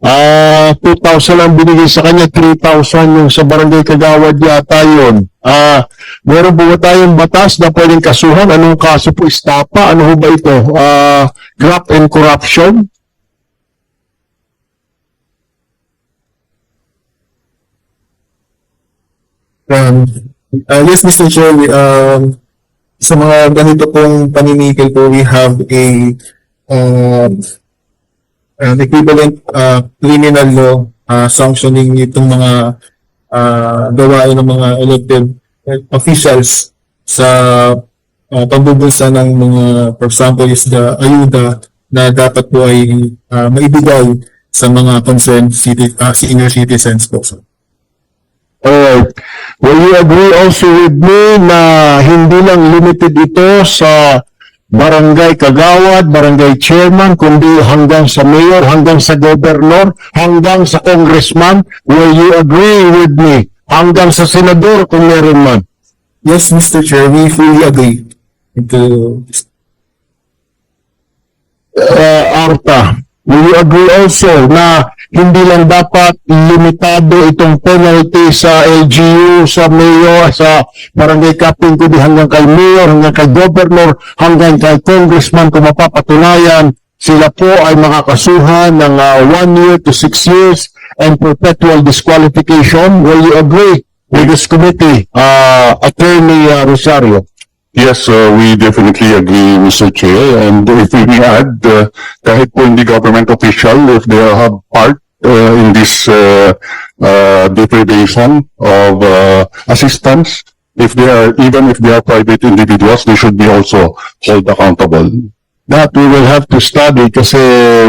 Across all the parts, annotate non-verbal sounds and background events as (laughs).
Ah, 2,000 ang binigay sa kanya, 3,000 yung sa barangay Kagawad yata yun. Ah, meron po ba tayong batas na pwedeng kasuhan? Anong kaso po? Istapa? Ano ba ito? Ah, graft and corruption? Um, uh, yes, Mr. Chair, um, sa mga ganito pong paninigil po, we have a um, an equivalent uh, criminal law uh, sanctioning itong mga uh, gawain ng mga elected officials sa uh, pambubulsa ng mga, for example, is the ayuda na dapat po ay uh, maibigay sa mga concerned city, uh, senior citizens po. Alright. Will you agree also with me na hindi lang limited ito sa barangay kagawad, barangay chairman, kundi hanggang sa mayor, hanggang sa governor, hanggang sa congressman? Will you agree with me? Hanggang sa senador kung meron man. Yes, Mr. Chair, we fully agree into uh, Arta, will you agree also na hindi lang dapat limitado itong penalty sa LGU, sa mayor, sa barangay captain, kundi hanggang kay mayor, hanggang kay governor, hanggang kay congressman kung mapapatunayan sila po ay makakasuhan ng uh, one year to six years and perpetual disqualification. Will you agree with this committee, uh, Attorney uh, Rosario? Yes, uh, we definitely agree, Mr. Chair. And if we may add, uh, kahit po hindi government official, if they have part uh, in this uh, uh, deprivation of uh, assistance, if they are, even if they are private individuals, they should be also held accountable. that we will have to study kasi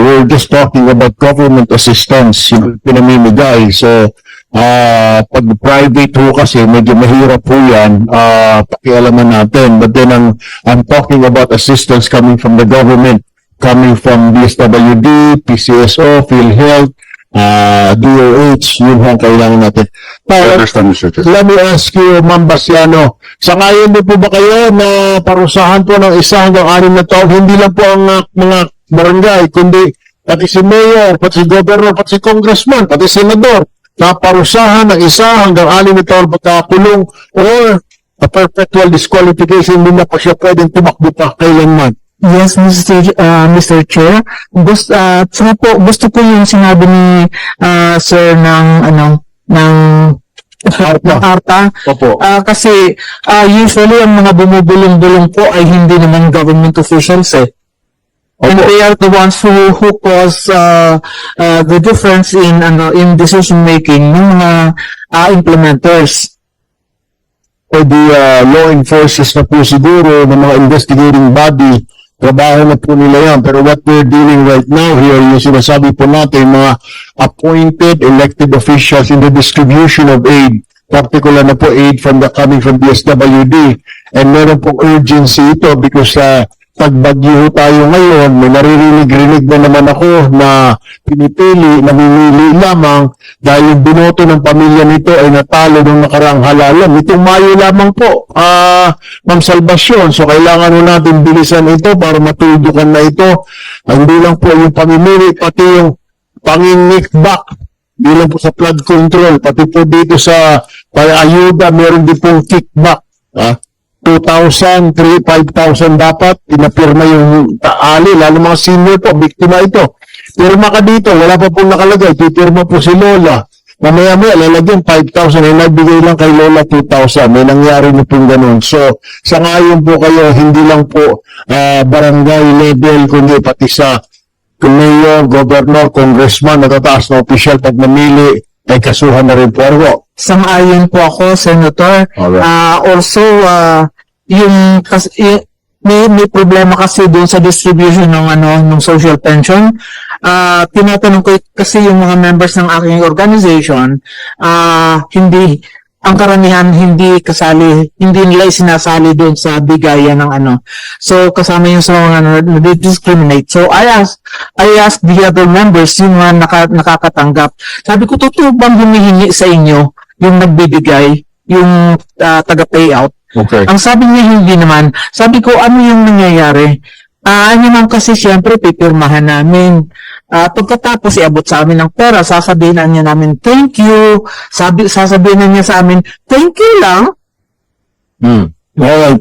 we're just talking about government assistance yung pinamimigay. So, ah pag private ho kasi medyo mahirap po yan, ah pakialaman natin. But then ang, I'm talking about assistance coming from the government, coming from DSWD, PCSO, PhilHealth, ah DOH, yun ang kailangan natin. Now, understand, Mr. Chair. Let me ask you, Ma'am Basiano, sangayon din po ba kayo na parusahan po ng isa hanggang anim na taon, hindi lang po ang uh, mga barangay, kundi pati si mayor, pati si governor, pati si congressman, pati senador, na parusahan ng isa hanggang anim na taon pagkakulong or a perpetual disqualification, hindi na po siya pwedeng tumakbo pa kailanman. Yes, Mr. Uh, Mr. Chair. Gusto, uh, po, gusto ko yung sinabi ni uh, Sir ng, ano, ng ng Arta. (laughs) Opo. Ah, kasi ah, usually ang mga bumubulong-bulong po ay hindi naman government officials eh. And they are the ones who who cause uh, uh, the difference in ano in decision making ng mga ah, implementers. o the uh, law enforcers na po siguro ng mga investigating body, trabaho na po nila yan. Pero what we're dealing right now here, yung sinasabi po natin, mga appointed elected officials in the distribution of aid, particular na po aid from the coming from DSWD. And meron pong urgency ito because uh, pag bagyo ho tayo ngayon, may naririnig-rinig na naman ako na pinipili, namimili lamang dahil yung binoto ng pamilya nito ay natalo nung nakaraang halalan. Itong Mayo lamang po, ah, Ma'am Salvacion. So, kailangan ho natin bilisan ito para matudukan na ito. Hindi lang po yung pamimili, pati yung pangingick back. Hindi lang po sa flood control, pati po dito sa ayuda, meron din pong kickback. Ah, 2,000, 3, 5,000 dapat, pinapirma yung taali, lalo mga senior po, biktima ito. Pirma ka dito, wala pa pong nakalagay, pipirma po si Lola. Mamaya maya, lalagyan 5,000, ay nagbigay lang kay Lola 2,000. May nangyari na pong ganun. So, sa ngayon po kayo, hindi lang po ah, barangay level, kundi pati sa mayor, governor, congressman, natataas na opisyal pag namili, ay kasuhan na rin po. Po? Sang-ayon po ako, Senator. Alright. Ah, also, ah, yung, kas, y- may, may problema kasi doon sa distribution ng ano ng social pension. Ah, tinatanong ko kasi yung mga members ng aking organization, ah, hindi ang karamihan hindi kasali, hindi nila sinasali doon sa bigayan ng ano. So, kasama yung sa mga na discriminate. So, I asked, I asked the other members, yung mga naka, nakakatanggap. Sabi ko, totoo bang humihingi sa inyo yung nagbibigay, yung ah, taga-payout? Okay. Ang sabi niya hindi naman. Sabi ko, ano yung nangyayari? Ah, ano naman kasi siyempre pipirmahan namin. Ah, pagkatapos iabot sa amin ng pera, sasabihin na niya namin, thank you. Sabi, sasabihin na niya sa amin, thank you lang. Hmm. Alright.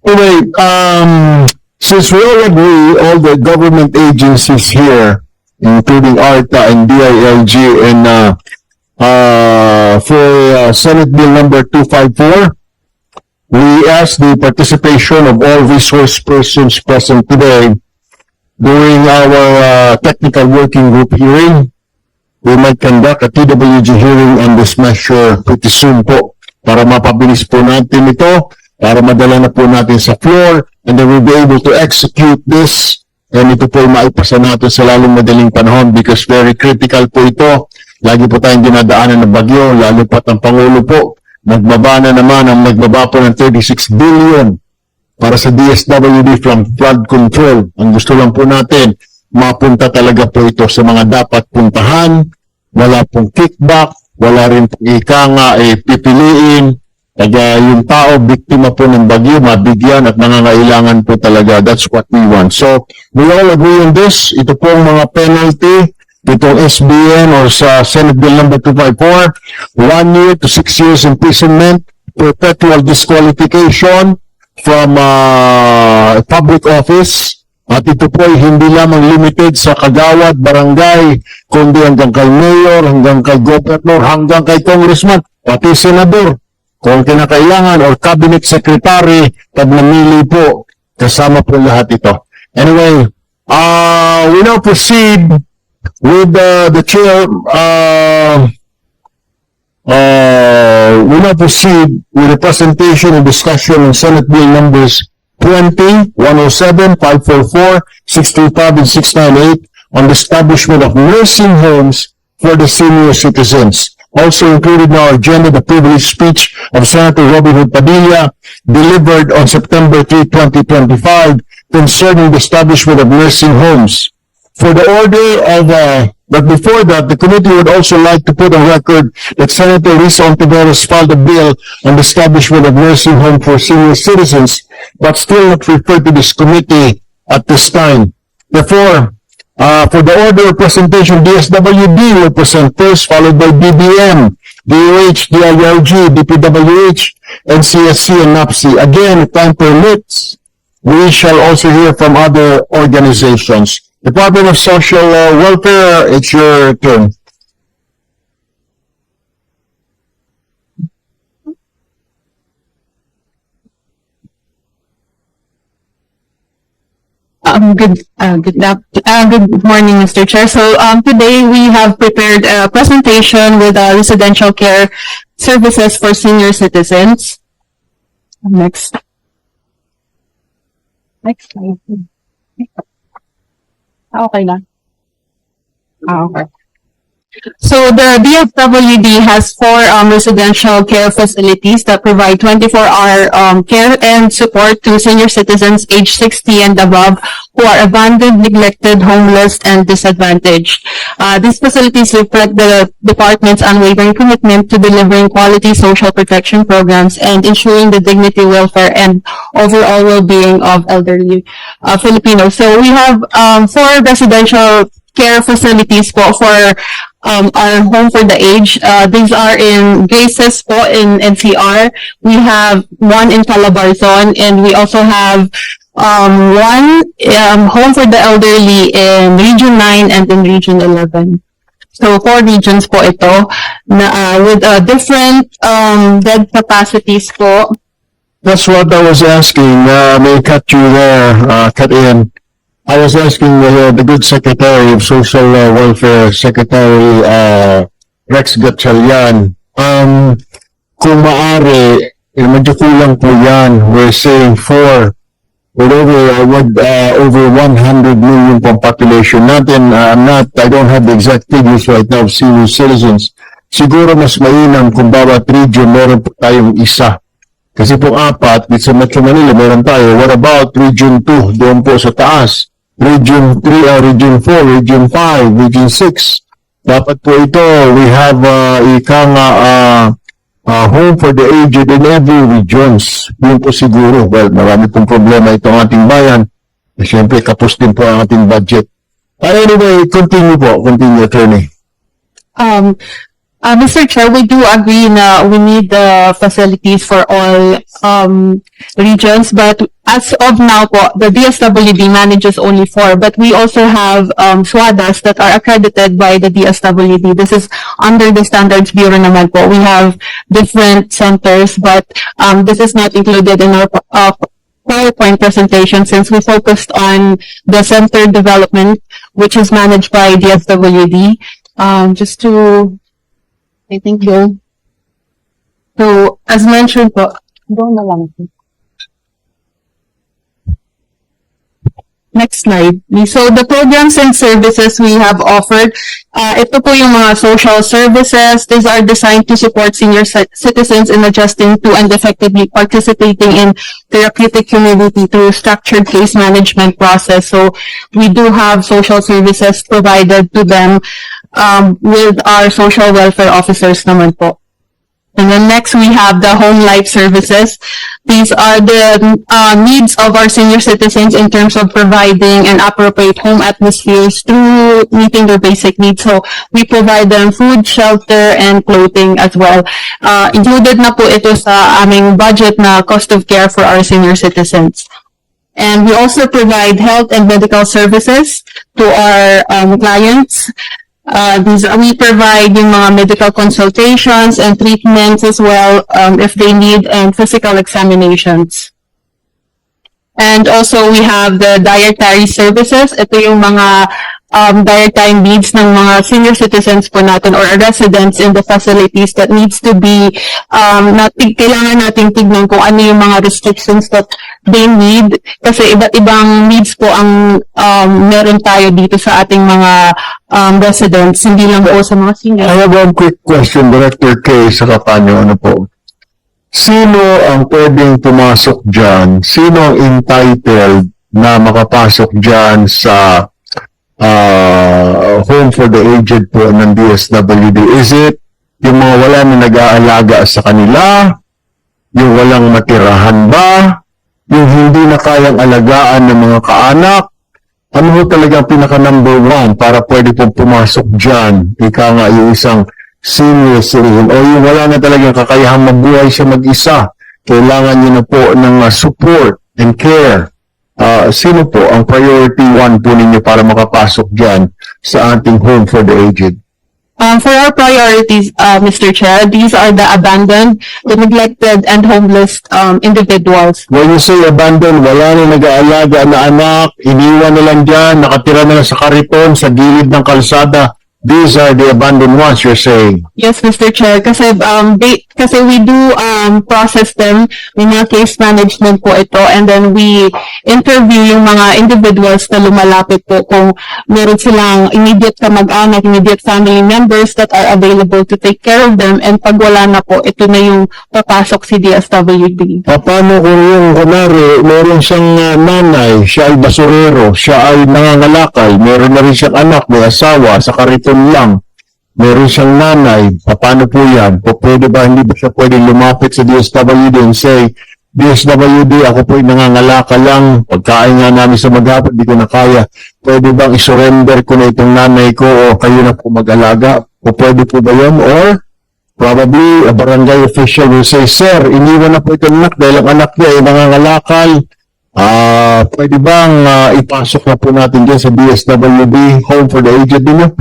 Anyway, um, since we all agree, all the government agencies here, including ARTA and DILG and, uh, uh, for uh, Senate Bill number 254, we ask the participation of all resource persons present today during our uh, technical working group hearing. We might conduct a TWG hearing on this measure pretty soon po para mapabilis po natin ito, para madala na po natin sa floor, and then we'll be able to execute this, and ito po maipasa natin sa lalong madaling panahon because very critical po ito. Lagi po tayong dinadaanan ng bagyo, lalo pat ang Pangulo po, nagbaba na naman ang nagbaba po ng 36 billion para sa DSWD from flood control. Ang gusto lang po natin, mapunta talaga po ito sa mga dapat puntahan, wala pong kickback, wala rin pong ika nga eh, pipiliin, kaya yung tao, biktima po ng bagyo, mabigyan at nangangailangan po talaga. That's what we want. So, we all agree on this. Ito pong mga penalty, itong SBN or sa Senate Bill number 254, one year to six years imprisonment, perpetual disqualification from uh, public office, at ito po ay hindi lamang limited sa kagawad, barangay, kundi hanggang kay mayor, hanggang kay governor, hanggang kay congressman, pati senador. Kung kinakailangan or cabinet secretary, pag namili po, kasama po lahat ito. Anyway, uh, we now proceed with uh, the chair, uh, uh, we now proceed with the presentation and discussion on Senate Bill numbers 20, 107, 544, 635, and 698 on the establishment of nursing homes for the senior citizens. Also included in our agenda, the privileged speech of Senator Robin Hood Padilla delivered on September 3, 2025 concerning the establishment of nursing homes. For the order of, uh, but before that, the committee would also like to put on record that Senator Risa Ontiveros filed a bill on the establishment of nursing home for senior citizens, but still not referred to this committee at this time. Therefore, uh, for the order of presentation, DSWD will present first, followed by BBM, DOH, DILG, DPWH, NCSC, and NAPSI. Again, if time permits, we shall also hear from other organizations. Department of Social uh, Welfare, it's your turn. Um, good, uh, good, uh, good morning, Mr. Chair. So, um, today we have prepared a presentation with, uh, residential care services for senior citizens. Next. Next slide. Ah, okay na. Ah, okay. So the DFWD has four um, residential care facilities that provide 24-hour um, care and support to senior citizens age 60 and above who are abandoned, neglected, homeless, and disadvantaged. Uh, these facilities reflect the department's unwavering commitment to delivering quality social protection programs and ensuring the dignity, welfare, and overall well-being of elderly uh, Filipinos. So we have um, four residential care facilities po for um, our home for the aged. Uh, these are in Graces po in NCR. We have one in Calabarzon and we also have um, one um, home for the elderly in Region 9 and in Region 11. So, four regions po ito na uh, with uh, different um, bed capacities po. That's what I was asking. Uh, may cut you there, uh, cut in. I was asking uh, the good Secretary of Social uh, Welfare, Secretary uh, Rex Gatchalian, um, kung maaari, eh, medyo kulang po yan. We're saying four. With over, uh, with, uh, over 100 million population natin, uh, I'm not, I don't have the exact figures right now of senior citizens. Siguro mas mainam kung bawat region meron po tayong isa. Kasi po apat, dito sa Metro Manila, meron tayo. What about Region 2, doon po sa taas? Region 3, uh, Region 4, Region 5, Region 6. Dapat po ito, we have uh, ika nga uh, uh, home for the aged in every regions. Yun po siguro. Well, marami pong problema itong ating bayan. Siyempre, kapos din po ang ating budget. Uh, anyway, continue po, continue, attorney. Um, uh, Mr. Chair, we do agree na we need the facilities for all, um, regions, but as of now the DSWD manages only four, but we also have, um, SWADAs that are accredited by the DSWD. This is under the Standards Bureau naman po. We have different centers, but, um, this is not included in our, uh, PowerPoint presentation since we focused on the center development, which is managed by DSWD. Um, just to, I think go. So, as mentioned po, go na lang. Next slide. So, the programs and services we have offered, uh, ito po yung mga social services. These are designed to support senior ci- citizens in adjusting to and effectively participating in therapeutic community through structured case management process. So, we do have social services provided to them um, with our social welfare officers naman po. And then next, we have the home life services. These are the uh, needs of our senior citizens in terms of providing an appropriate home atmospheres through meeting their basic needs. So we provide them food, shelter, and clothing as well. Uh, included na po ito sa aming budget na cost of care for our senior citizens. And we also provide health and medical services to our um, clients. Uh, these, we provide yung mga medical consultations and treatments as well, um, if they need, and physical examinations. And also, we have the dietary services. Ito yung mga um, dietary needs ng mga senior citizens po natin or residents in the facilities that needs to be, um, natin, kailangan nating tignan kung ano yung mga restrictions that they need. Kasi iba't ibang needs po ang um, meron tayo dito sa ating mga um, residents, hindi lang po sa mga senior. I have one quick question, Director K. sa ano po? Sino ang pwedeng pumasok dyan? Sino ang entitled na makapasok dyan sa uh, home for the aged po ng DSWD? Is it yung mga wala na nag-aalaga sa kanila? Yung walang matirahan ba? Yung hindi na kayang alagaan ng mga kaanak? Ano ho talaga ang pinaka number one para pwede pong pumasok dyan? Ika nga yung isang senior citizen o yung wala na talagang kakayahang mabuhay siya mag-isa. Kailangan niya na po ng uh, support and care. Ah, sino po ang priority one po ninyo para makapasok dyan sa ating home for the aged? Um, for our priorities, uh, Mr. Chair, these are the abandoned, the neglected, and homeless um, individuals. When you say abandoned, wala na nag-aalaga na anak, iniwan na lang dyan, nakatira na lang sa kariton, sa gilid ng kalsada. These are the abandoned ones you're saying. Yes, Mr. Chair, kasi um they, kasi we do um process them, may mga case management po ito and then we interview yung mga individuals na lumalapit po kung meron silang immediate kamag-anak, immediate family members that are available to take care of them and pag wala na po, ito na yung papasok si DSWD. Pa- Paano kung yung, kunwari, meron siyang uh, nanay, siya ay basurero, siya ay nangangalakal, meron na rin siyang anak, may asawa, sa kariton lang, meron siyang nanay, pa- paano po yan? Po, pwede ba, hindi ba siya pwedeng lumapit sa DSWD and say, DSWD, ako po yung nangangalakal lang, pagkain nga namin sa maghapon, di ko na kaya, pwede bang isurrender ko na itong nanay ko o kayo na po mag-alaga? O pwede po ba yun? Or, probably a barangay official will say, Sir, iniwan na po itong anak dahil ang anak niya ay nangangalakal. Ah, pwede bang ah, ipasok na po natin dyan sa DSWD Home for the Aged ninyo?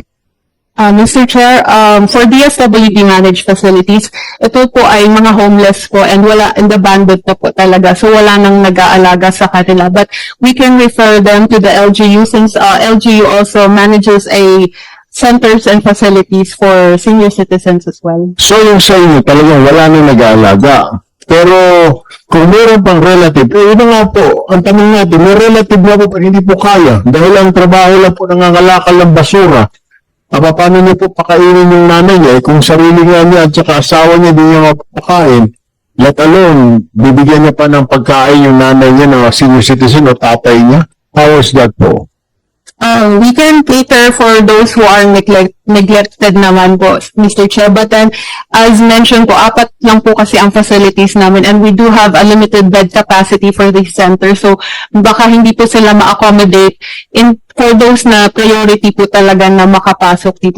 Uh, Mr. Chair, um, for DSWD managed facilities, ito po ay mga homeless po and wala, and abandoned na po talaga. So wala nang nag-aalaga sa kanila. But we can refer them to the LGU since uh, LGU also manages a centers and facilities for senior citizens as well. So yung sa inyo, talagang wala nang nag-aalaga. Pero kung meron pang relative, eh, yun nga po, ang tanong natin, may relative na po pero hindi po kaya. Dahil ang trabaho lang po nangangalakal ng basura. Aba, paano niyo po pakainin yung nanay niya? Eh, kung sarili nga niya at saka asawa niya din niya mapapakain, let alone, bibigyan niya pa ng pagkain yung nanay niya na senior citizen o tatay niya. How is that po? Uh, we can cater for those who are neglect, neglected naman po, Mr. Then, as mentioned po, apat lang po kasi ang facilities namin and we do have a limited bed capacity for this center. So, baka hindi po sila ma-accommodate in for those na priority po talaga na makapasok dito